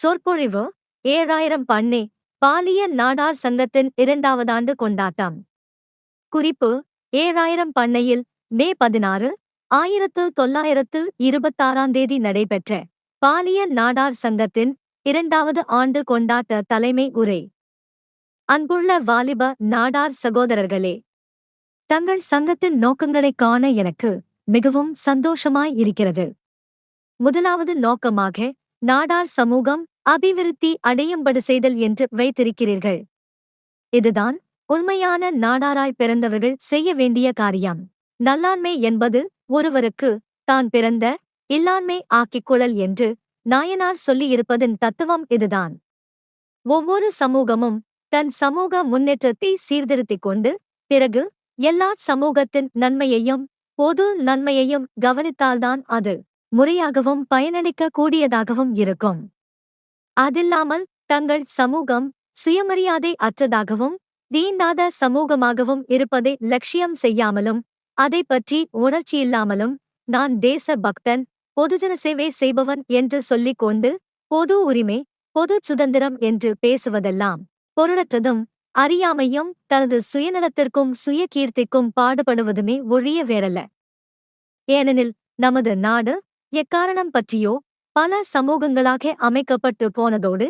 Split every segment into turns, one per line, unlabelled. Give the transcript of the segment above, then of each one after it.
சொற்பொழிவு ஏழாயிரம் பண்ணே பாலிய நாடார் சங்கத்தின் இரண்டாவது ஆண்டு கொண்டாட்டம் குறிப்பு ஏழாயிரம் பண்ணையில் மே பதினாறு ஆயிரத்து தொள்ளாயிரத்து இருபத்தாறாம் தேதி நடைபெற்ற பாலிய நாடார் சங்கத்தின் இரண்டாவது ஆண்டு கொண்டாட்ட தலைமை உரை அன்புள்ள வாலிப நாடார் சகோதரர்களே தங்கள் சங்கத்தின் நோக்கங்களைக் காண எனக்கு மிகவும் சந்தோஷமாய் இருக்கிறது முதலாவது நோக்கமாக நாடார் சமூகம் அபிவிருத்தி அடையும்படு செய்தல் என்று வைத்திருக்கிறீர்கள் இதுதான் உண்மையான நாடாராய் பிறந்தவர்கள் செய்ய வேண்டிய காரியம் நல்லாண்மை என்பது ஒருவருக்கு தான் பிறந்த இல்லாண்மை ஆக்கிக்கொள்ளல் என்று நாயனார் சொல்லியிருப்பதின் தத்துவம் இதுதான் ஒவ்வொரு சமூகமும் தன் சமூக முன்னேற்றத்தை சீர்திருத்திக் கொண்டு பிறகு எல்லா சமூகத்தின் நன்மையையும் பொது நன்மையையும் கவனித்தால்தான் அது முறையாகவும் பயனளிக்க கூடியதாகவும் இருக்கும் அதில்லாமல் தங்கள் சமூகம் சுயமரியாதை அற்றதாகவும் தீண்டாத சமூகமாகவும் இருப்பதை லட்சியம் செய்யாமலும் அதை பற்றி உணர்ச்சியில்லாமலும் நான் தேச பக்தன் பொதுஜன சேவை செய்பவன் என்று சொல்லிக் கொண்டு பொது உரிமை பொது சுதந்திரம் என்று பேசுவதெல்லாம் பொருளற்றதும் அறியாமையும் தனது சுயநலத்திற்கும் சுய கீர்த்திக்கும் பாடுபடுவதுமே ஒழிய வேறல்ல ஏனெனில் நமது நாடு எக்காரணம் பற்றியோ பல சமூகங்களாக அமைக்கப்பட்டு போனதோடு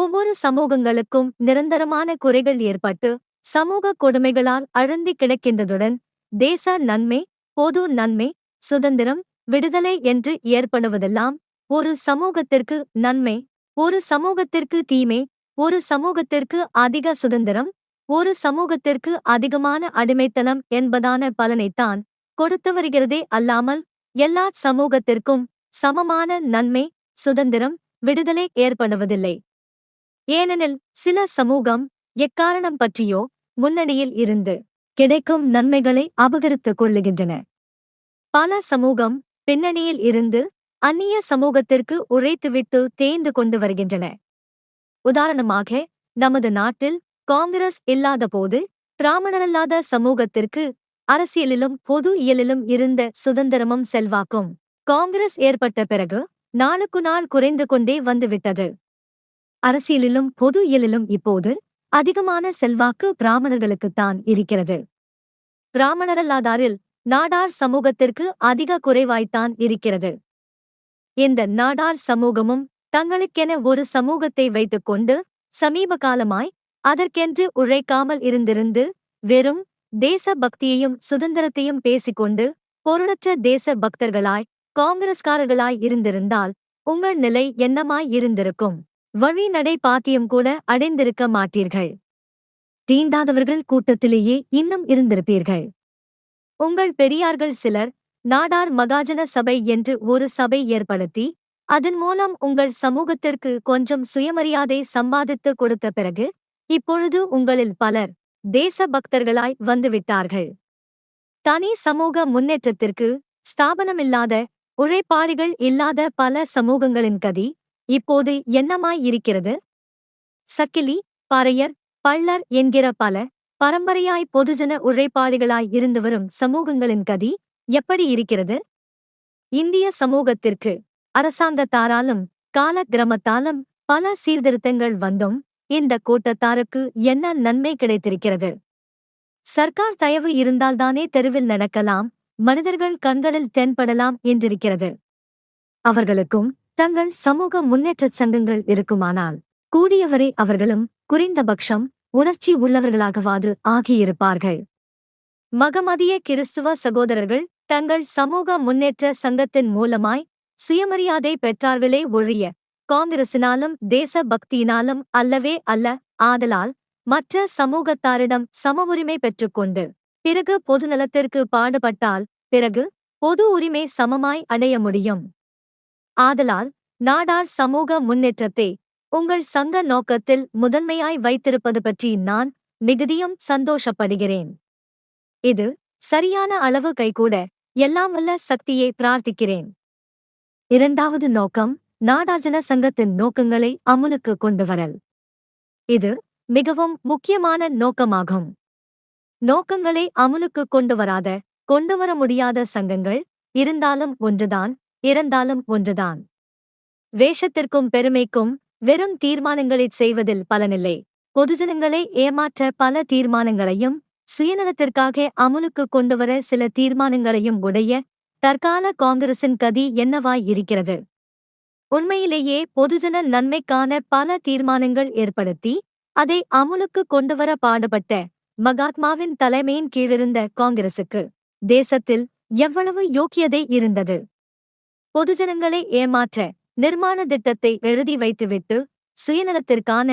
ஒவ்வொரு சமூகங்களுக்கும் நிரந்தரமான குறைகள் ஏற்பட்டு சமூக கொடுமைகளால் அழுந்தி கிடக்கின்றதுடன் தேச நன்மை பொது நன்மை சுதந்திரம் விடுதலை என்று ஏற்படுவதெல்லாம் ஒரு சமூகத்திற்கு நன்மை ஒரு சமூகத்திற்கு தீமை ஒரு சமூகத்திற்கு அதிக சுதந்திரம் ஒரு சமூகத்திற்கு அதிகமான அடிமைத்தனம் என்பதான பலனைத்தான் கொடுத்து வருகிறதே அல்லாமல் எல்லா சமூகத்திற்கும் சமமான நன்மை சுதந்திரம் விடுதலை ஏற்படுவதில்லை ஏனெனில் சில சமூகம் எக்காரணம் பற்றியோ முன்னணியில் இருந்து கிடைக்கும் நன்மைகளை அபகரித்துக் கொள்ளுகின்றன பல சமூகம் பின்னணியில் இருந்து அந்நிய சமூகத்திற்கு உழைத்துவிட்டு தேய்ந்து கொண்டு வருகின்றன உதாரணமாக நமது நாட்டில் காங்கிரஸ் இல்லாதபோது பிராமணரல்லாத சமூகத்திற்கு அரசியலிலும் பொது இயலிலும் இருந்த சுதந்திரமும் செல்வாக்கும் காங்கிரஸ் ஏற்பட்ட பிறகு நாளுக்கு நாள் குறைந்து கொண்டே வந்துவிட்டது அரசியலிலும் பொது இயலிலும் இப்போது அதிகமான செல்வாக்கு பிராமணர்களுக்குத்தான் இருக்கிறது பிராமணரல்லாதாரில் நாடார் சமூகத்திற்கு அதிக குறைவாய்த்தான் இருக்கிறது இந்த நாடார் சமூகமும் தங்களுக்கென ஒரு சமூகத்தை வைத்துக் கொண்டு சமீப காலமாய் அதற்கென்று உழைக்காமல் இருந்திருந்து வெறும் தேச பக்தியையும் சுதந்திரத்தையும் பேசிக்கொண்டு பொருளற்ற தேச பக்தர்களாய் காங்கிரஸ்காரர்களாய் இருந்திருந்தால் உங்கள் நிலை என்னமாய் இருந்திருக்கும் வழிநடை பாத்தியம் கூட அடைந்திருக்க மாட்டீர்கள் தீண்டாதவர்கள் கூட்டத்திலேயே இன்னும் இருந்திருப்பீர்கள் உங்கள் பெரியார்கள் சிலர் நாடார் மகாஜன சபை என்று ஒரு சபை ஏற்படுத்தி அதன் மூலம் உங்கள் சமூகத்திற்கு கொஞ்சம் சுயமரியாதை சம்பாதித்து கொடுத்த பிறகு இப்பொழுது உங்களில் பலர் தேச பக்தர்களாய் வந்துவிட்டார்கள் தனி சமூக முன்னேற்றத்திற்கு ஸ்தாபனமில்லாத உழைப்பாளிகள் இல்லாத பல சமூகங்களின் கதி இப்போது என்னமாய் இருக்கிறது சக்கிலி பறையர் பள்ளர் என்கிற பல பரம்பரையாய் பொதுஜன உழைப்பாளிகளாய் இருந்து வரும் சமூகங்களின் கதி எப்படி இருக்கிறது இந்திய சமூகத்திற்கு அரசாங்கத்தாராலும் காலக்கிரமத்தாலும் பல சீர்திருத்தங்கள் வந்தும் இந்த கூட்டத்தாருக்கு என்ன நன்மை கிடைத்திருக்கிறது சர்க்கார் தயவு இருந்தால்தானே தெருவில் நடக்கலாம் மனிதர்கள் கண்களில் தென்படலாம் என்றிருக்கிறது அவர்களுக்கும் தங்கள் சமூக முன்னேற்றச் சங்கங்கள் இருக்குமானால் கூடியவரை அவர்களும் குறைந்தபட்சம் உணர்ச்சி உள்ளவர்களாகவாது ஆகியிருப்பார்கள் மகமதிய கிறிஸ்துவ சகோதரர்கள் தங்கள் சமூக முன்னேற்ற சங்கத்தின் மூலமாய் சுயமரியாதை பெற்றார்களே ஒழிய காங்கிரசினாலும் தேச பக்தியினாலும் அல்லவே அல்ல ஆதலால் மற்ற சமூகத்தாரிடம் சம உரிமை பெற்றுக்கொண்டு பிறகு பொதுநலத்திற்கு பாடுபட்டால் பிறகு பொது உரிமை சமமாய் அடைய முடியும் ஆதலால் நாடார் சமூக முன்னேற்றத்தை உங்கள் சங்க நோக்கத்தில் முதன்மையாய் வைத்திருப்பது பற்றி நான் மிகுதியும் சந்தோஷப்படுகிறேன் இது சரியான அளவு கைகூட எல்லாம் வல்ல சக்தியை பிரார்த்திக்கிறேன் இரண்டாவது நோக்கம் நாடார்ஜன சங்கத்தின் நோக்கங்களை அமுலுக்கு வரல் இது மிகவும் முக்கியமான நோக்கமாகும் நோக்கங்களை அமுலுக்கு கொண்டு வர முடியாத சங்கங்கள் இருந்தாலும் ஒன்றுதான் இறந்தாலும் ஒன்றுதான் வேஷத்திற்கும் பெருமைக்கும் வெறும் தீர்மானங்களைச் செய்வதில் பலனில்லை பொதுஜனங்களை ஏமாற்ற பல தீர்மானங்களையும் சுயநலத்திற்காக அமுலுக்கு கொண்டுவர சில தீர்மானங்களையும் உடைய தற்கால காங்கிரசின் கதி என்னவாய் இருக்கிறது உண்மையிலேயே பொதுஜன நன்மைக்கான பல தீர்மானங்கள் ஏற்படுத்தி அதை அமுலுக்கு கொண்டுவர பாடுபட்ட மகாத்மாவின் தலைமையின் கீழிருந்த காங்கிரசுக்கு தேசத்தில் எவ்வளவு யோக்கியதை இருந்தது பொதுஜனங்களை ஏமாற்ற நிர்மாண திட்டத்தை எழுதி வைத்துவிட்டு சுயநலத்திற்கான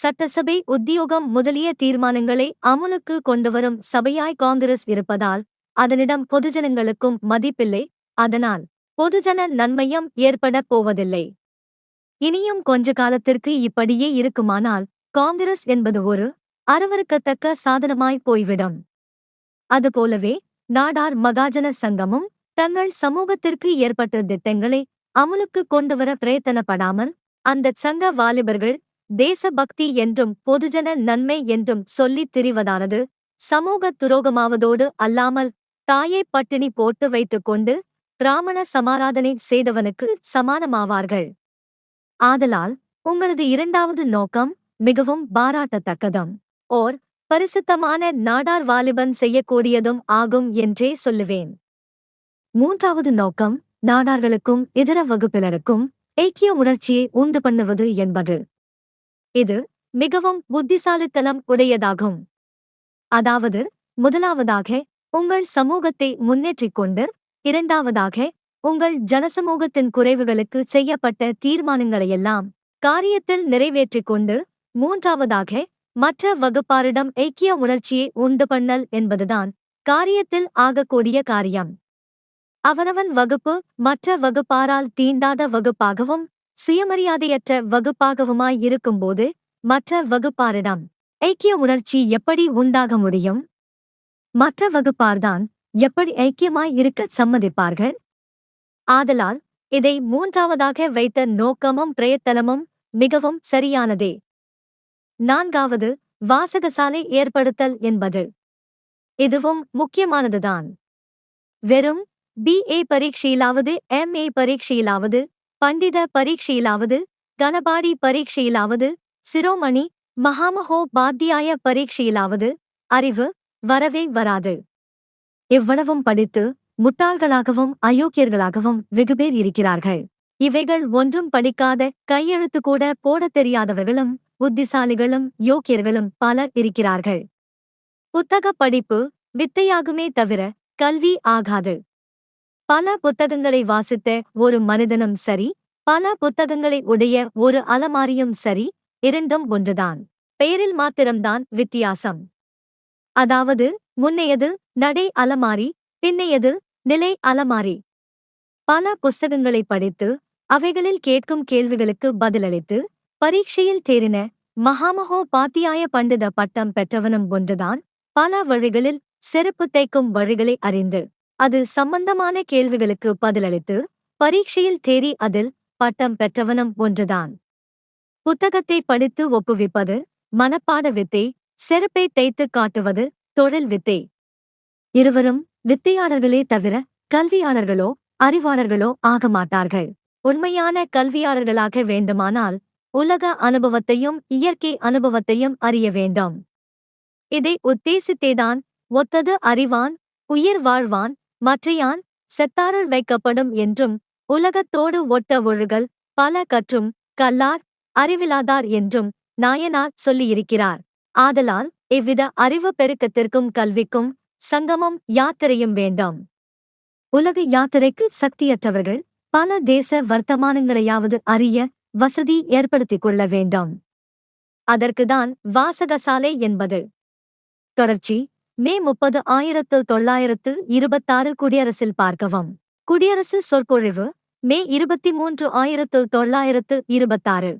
சட்டசபை உத்தியோகம் முதலிய தீர்மானங்களை அமுலுக்கு கொண்டுவரும் சபையாய் காங்கிரஸ் இருப்பதால் அதனிடம் பொதுஜனங்களுக்கும் மதிப்பில்லை அதனால் பொதுஜன நன்மையம் ஏற்படப் போவதில்லை இனியும் கொஞ்ச காலத்திற்கு இப்படியே இருக்குமானால் காங்கிரஸ் என்பது ஒரு அருவருக்கத்தக்க சாதனமாய் போய்விடும் அதுபோலவே நாடார் மகாஜன சங்கமும் தங்கள் சமூகத்திற்கு ஏற்பட்ட திட்டங்களை அமலுக்கு கொண்டுவர பிரயத்தனப்படாமல் அந்த சங்க வாலிபர்கள் தேசபக்தி என்றும் பொதுஜன நன்மை என்றும் சொல்லித் திரிவதானது சமூக துரோகமாவதோடு அல்லாமல் தாயை பட்டினி போட்டு வைத்துக் கொண்டு பிராமண சமாராதனை செய்தவனுக்கு சமானமாவார்கள் ஆதலால் உங்களது இரண்டாவது நோக்கம் மிகவும் பாராட்டத்தக்கதும் ஓர் பரிசுத்தமான நாடார் வாலிபன் செய்யக்கூடியதும் ஆகும் என்றே சொல்லுவேன் மூன்றாவது நோக்கம் நாடார்களுக்கும் இதர வகுப்பினருக்கும் ஐக்கிய உணர்ச்சியை உண்டு பண்ணுவது என்பது இது மிகவும் புத்திசாலித்தனம் உடையதாகும் அதாவது முதலாவதாக உங்கள் சமூகத்தை முன்னேற்றிக் கொண்டு இரண்டாவதாக உங்கள் ஜனசமூகத்தின் குறைவுகளுக்கு செய்யப்பட்ட தீர்மானங்களையெல்லாம் காரியத்தில் நிறைவேற்றிக் கொண்டு மூன்றாவதாக மற்ற வகுப்பாரிடம் ஐக்கிய உணர்ச்சியை உண்டு பண்ணல் என்பதுதான் காரியத்தில் ஆகக்கூடிய காரியம் அவனவன் வகுப்பு மற்ற வகுப்பாரால் தீண்டாத வகுப்பாகவும் சுயமரியாதையற்ற வகுப்பாகவுமாய் இருக்கும்போது மற்ற வகுப்பாரிடம் ஐக்கிய உணர்ச்சி எப்படி உண்டாக முடியும் மற்ற வகுப்பார்தான் எப்படி ஐக்கியமாய் இருக்க சம்மதிப்பார்கள் ஆதலால் இதை மூன்றாவதாக வைத்த நோக்கமும் பிரயத்தனமும் மிகவும் சரியானதே நான்காவது வாசகசாலை ஏற்படுத்தல் என்பது இதுவும் முக்கியமானதுதான் வெறும் பி ஏ பரீட்சையிலாவது எம் ஏ பரீட்சையிலாவது பண்டித பரீட்சையிலாவது கனபாடி பரீட்சையிலாவது சிரோமணி மகாமகோபாத்தியாய பரீட்சையிலாவது அறிவு வரவே வராது இவ்வளவும் படித்து முட்டாள்களாகவும் அயோக்கியர்களாகவும் வெகுபேர் இருக்கிறார்கள் இவைகள் ஒன்றும் படிக்காத கையெழுத்து கூட போடத் தெரியாதவர்களும் புத்திசாலிகளும் யோக்கியர்களும் பலர் இருக்கிறார்கள் புத்தக படிப்பு வித்தையாகுமே தவிர கல்வி ஆகாது பல புத்தகங்களை வாசித்த ஒரு மனிதனும் சரி பல புத்தகங்களை உடைய ஒரு அலமாரியும் சரி இரண்டும் ஒன்றுதான் பெயரில் மாத்திரம்தான் வித்தியாசம் அதாவது முன்னையது நடை அலமாரி பின்னையது நிலை அலமாரி பல புஸ்தகங்களை படித்து அவைகளில் கேட்கும் கேள்விகளுக்கு பதிலளித்து பரீட்சையில் தேறின மகாமகோபாத்தியாய பண்டித பட்டம் பெற்றவனும் ஒன்றுதான் பல வழிகளில் செருப்பு தைக்கும் வழிகளை அறிந்து அது சம்பந்தமான கேள்விகளுக்கு பதிலளித்து பரீட்சையில் தேறி அதில் பட்டம் பெற்றவனும் ஒன்றுதான் புத்தகத்தை படித்து ஒப்புவிப்பது மனப்பாட வித்தை செருப்பை தைத்து காட்டுவது தொழில் வித்தை இருவரும் வித்தையாளர்களே தவிர கல்வியாளர்களோ அறிவாளர்களோ ஆக மாட்டார்கள் உண்மையான கல்வியாளர்களாக வேண்டுமானால் உலக அனுபவத்தையும் இயற்கை அனுபவத்தையும் அறிய வேண்டும் இதை உத்தேசித்தேதான் ஒத்தது அறிவான் உயிர் வாழ்வான் மற்றையான் செத்தாருள் வைக்கப்படும் என்றும் உலகத்தோடு ஒட்ட ஒழுகல் பல கற்றும் கல்லார் அறிவிலாதார் என்றும் நாயனார் சொல்லியிருக்கிறார் ஆதலால் இவ்வித அறிவு பெருக்கத்திற்கும் கல்விக்கும் சங்கமம் யாத்திரையும் வேண்டாம் உலக யாத்திரைக்கு சக்தியற்றவர்கள் பல தேச வர்த்தமானங்களையாவது அறிய வசதி ஏற்படுத்திக் கொள்ள வேண்டாம் அதற்குதான் வாசகசாலை என்பது தொடர்ச்சி மே முப்பது ஆயிரத்து தொள்ளாயிரத்து இருபத்தாறு குடியரசில் பார்க்கவும் குடியரசு சொற்பொழிவு மே இருபத்தி மூன்று ஆயிரத்து தொள்ளாயிரத்து இருபத்தாறு